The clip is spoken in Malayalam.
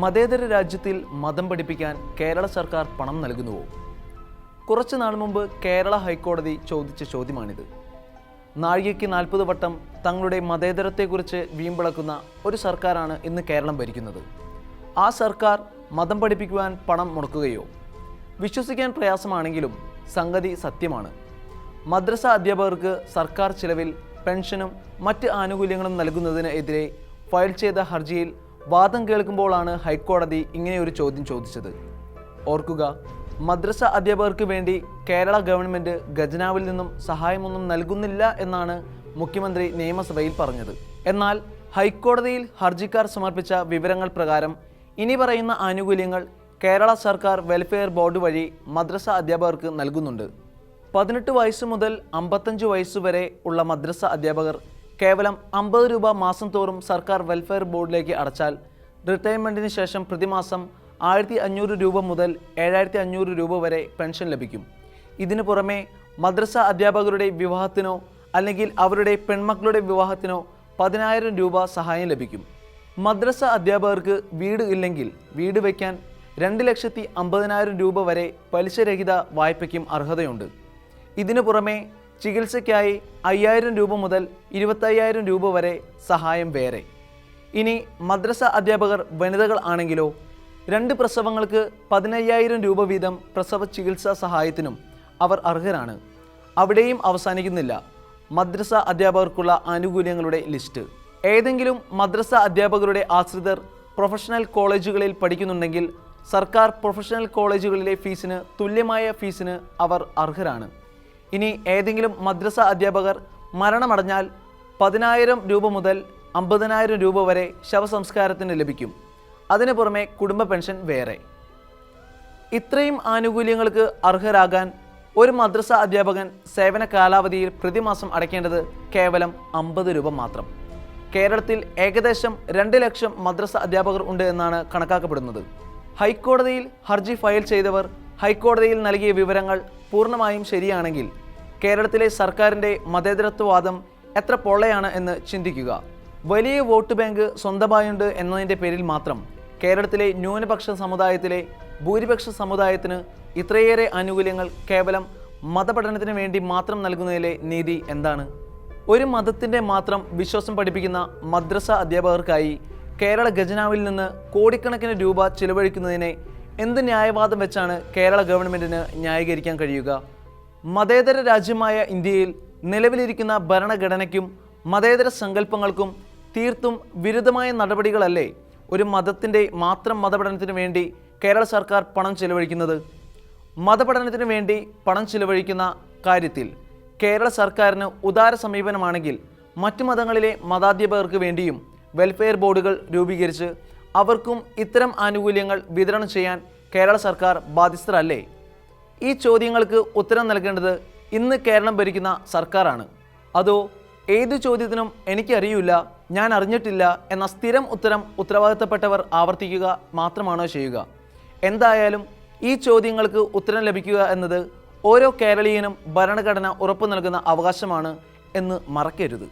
മതേതര രാജ്യത്തിൽ മതം പഠിപ്പിക്കാൻ കേരള സർക്കാർ പണം നൽകുന്നുവോ? കുറച്ചു നാൾ മുമ്പ് കേരള ഹൈക്കോടതി ചോദിച്ച ചോദ്യമാണിത്. നാഴികയ്ക്ക് നാൽപ്പത് വട്ടം തങ്ങളുടെ മതേതരത്തെക്കുറിച്ച് വീമ്പിളക്കുന്ന ഒരു സർക്കാരാണ് ഇന്ന് കേരളം ഭരിക്കുന്നത്. ആ സർക്കാർ മതം പഠിപ്പിക്കുവാൻ പണം മുടക്കുകയോ? വിശ്വസിക്കാൻ പ്രയാസമാണെങ്കിലും സംഗതി സത്യമാണ്. മദ്രസ അധ്യാപകർക്ക് സർക്കാർ ചിലവിൽ പെൻഷനും മറ്റ് ആനുകൂല്യങ്ങളും നൽകുന്നതിന് എതിരെ ഫയൽ ചെയ്ത ഹർജിയിൽ വാദം കേൾക്കുമ്പോഴാണ് ഹൈക്കോടതി ഇങ്ങനെയൊരു ചോദ്യം ചോദിച്ചത്. ഓർക്കുക മദ്രസ അധ്യാപകർക്ക് വേണ്ടി കേരള ഗവൺമെന്റ് ഖജനാവിൽ നിന്നും സഹായമൊന്നും നൽകുന്നില്ല എന്നാണ് മുഖ്യമന്ത്രി നിയമസഭയിൽ പറഞ്ഞത്. എന്നാൽ ഹൈക്കോടതിയിൽ ഹർജിക്കാർ സമർപ്പിച്ച വിവരങ്ങൾ പ്രകാരം ഇനി പറയുന്ന ആനുകൂല്യങ്ങൾ കേരള സർക്കാർ വെൽഫെയർ ബോർഡ് വഴി മദ്രസ അധ്യാപകർക്ക് നൽകുന്നുണ്ട്. പതിനെട്ട് വയസ്സ് മുതൽ അമ്പത്തഞ്ച് വയസ്സ് വരെ ഉള്ള മദ്രസ അധ്യാപകർ കേവലം അമ്പത് രൂപ മാസം തോറും സർക്കാർ വെൽഫെയർ ബോർഡിലേക്ക് അടച്ചാൽ റിട്ടയർമെന്റിന് ശേഷം പ്രതിമാസം ആയിരത്തി അഞ്ഞൂറ് രൂപ മുതൽ ഏഴായിരത്തി അഞ്ഞൂറ് രൂപ വരെ പെൻഷൻ ലഭിക്കും. ഇതിനു പുറമെ മദ്രസ അധ്യാപകരുടെ വിവാഹത്തിനോ അല്ലെങ്കിൽ അവരുടെ പെൺമക്കളുടെ വിവാഹത്തിനോ പതിനായിരം രൂപ സഹായം ലഭിക്കും. മദ്രസ അധ്യാപകർക്ക് വീട് ഇല്ലെങ്കിൽ വീട് വയ്ക്കാൻ രണ്ട് ലക്ഷത്തി അമ്പതിനായിരം രൂപ വരെ പലിശരഹിത വായ്പയ്ക്കും അർഹതയുണ്ട്. ഇതിനു പുറമെ ചികിത്സയ്ക്കായി അയ്യായിരം രൂപ മുതൽ ഇരുപത്തയ്യായിരം രൂപ വരെ സഹായം വേറെ. ഇനി മദ്രസ അധ്യാപകർ വനിതകൾ ആണെങ്കിലോ രണ്ട് പ്രസവങ്ങൾക്ക് പതിനയ്യായിരം രൂപ വീതം പ്രസവ ചികിത്സാ സഹായത്തിനും അവർ അർഹരാണ്. അവിടെയും അവസാനിക്കുന്നില്ല മദ്രസ അധ്യാപകർക്കുള്ള ആനുകൂല്യങ്ങളുടെ ലിസ്റ്റ്. ഏതെങ്കിലും മദ്രസ അധ്യാപകരുടെ ആശ്രിതർ പ്രൊഫഷണൽ കോളേജുകളിൽ പഠിക്കുന്നുണ്ടെങ്കിൽ സർക്കാർ പ്രൊഫഷണൽ കോളേജുകളിലെ ഫീസിന് തുല്യമായ ഫീസിന് അവർ അർഹരാണ്. ഇനി ഏതെങ്കിലും മദ്രസ അധ്യാപകർ മരണമടഞ്ഞാൽ പതിനായിരം രൂപ മുതൽ അമ്പതിനായിരം രൂപ വരെ ശവസംസ്കാരത്തിന് ലഭിക്കും. അതിനു പുറമെ കുടുംബ പെൻഷൻ വേറെ. ഇത്രയും ആനുകൂല്യങ്ങൾക്ക് അർഹരാകാൻ ഒരു മദ്രസ അധ്യാപകൻ സേവന കാലാവധിയിൽ പ്രതിമാസം അടയ്ക്കേണ്ടത് കേവലം അമ്പത് രൂപ മാത്രം. കേരളത്തിൽ ഏകദേശം രണ്ട് ലക്ഷം മദ്രസ അധ്യാപകർ ഉണ്ട് എന്നാണ് കണക്കാക്കപ്പെടുന്നത്. ഹൈക്കോടതിയിൽ ഹർജി ഫയൽ ചെയ്തവർ ഹൈക്കോടതിയിൽ നൽകിയ വിവരങ്ങൾ പൂർണമായും ശരിയാണെങ്കിൽ കേരളത്തിലെ സർക്കാരിന്റെ മതേതരത്വവാദം എത്ര പൊള്ളയാണ് എന്ന് ചിന്തിക്കുക. വലിയ വോട്ട് ബാങ്ക് സ്വന്തമായുണ്ട് എന്നതിന്റെ പേരിൽ മാത്രം കേരളത്തിലെ ന്യൂനപക്ഷ സമുദായത്തിലെ ഭൂരിപക്ഷ സമുദായത്തിന് ഇത്രയേറെ ആനുകൂല്യങ്ങൾ കേവലം മതപഠനത്തിന് വേണ്ടി മാത്രം നൽകുന്നതിലെ നീതി എന്താണ്? ഒരു മതത്തിന്റെ മാത്രം വിശ്വാസം പഠിപ്പിക്കുന്ന മദ്രസ അധ്യാപകർക്കായി കേരള ഖജനാവിൽ നിന്ന് കോടിക്കണക്കിന് രൂപ ചിലവഴിക്കുന്നതിനെ എന്ത് ന്യായവാദം വെച്ചാണ് കേരള ഗവൺമെന്റിന് ന്യായീകരിക്കാൻ കഴിയുക? മതേതര രാജ്യമായ ഇന്ത്യയിൽ നിലവിലിരിക്കുന്ന ഭരണഘടനയ്ക്കും മതേതര സങ്കല്പങ്ങൾക്കും തീർത്തും വിരുദ്ധമായ നടപടികളല്ലേ ഒരു മതത്തിന്റെ മാത്രം മതപഠനത്തിന് വേണ്ടി കേരള സർക്കാർ പണം ചെലവഴിക്കുന്നത്? മതപഠനത്തിന് വേണ്ടി പണം ചിലവഴിക്കുന്ന കാര്യത്തിൽ കേരള സർക്കാരിന് ഉദാര സമീപനമാണെങ്കിൽ മറ്റു മതങ്ങളിലെ മതാധ്യാപകർക്ക് വേണ്ടിയും വെൽഫെയർ ബോർഡുകൾ രൂപീകരിച്ച് അവർക്കും ഇത്തരം ആനുകൂല്യങ്ങൾ വിതരണം ചെയ്യാൻ കേരള സർക്കാർ ബാധ്യസ്ഥരല്ലേ? ഈ ചോദ്യങ്ങൾക്ക് ഉത്തരം നൽകേണ്ടത് ഇന്ന് കേരളം ഭരിക്കുന്ന സർക്കാരാണ്. അതോ ഏത് ചോദ്യത്തിനും എനിക്കറിയില്ല ഞാൻ അറിഞ്ഞിട്ടില്ല എന്ന സ്ഥിരം ഉത്തരം ഉത്തരവാദിത്തപ്പെട്ടവർ ആവർത്തിക്കുക മാത്രമാണോ ചെയ്യുക? എന്തായാലും ഈ ചോദ്യങ്ങൾക്ക് ഉത്തരം ലഭിക്കുക എന്നത് ഓരോ കേരളീയനും ഭരണഘടന ഉറപ്പു നൽകുന്ന അവകാശമാണ് എന്ന് മറക്കരുത്.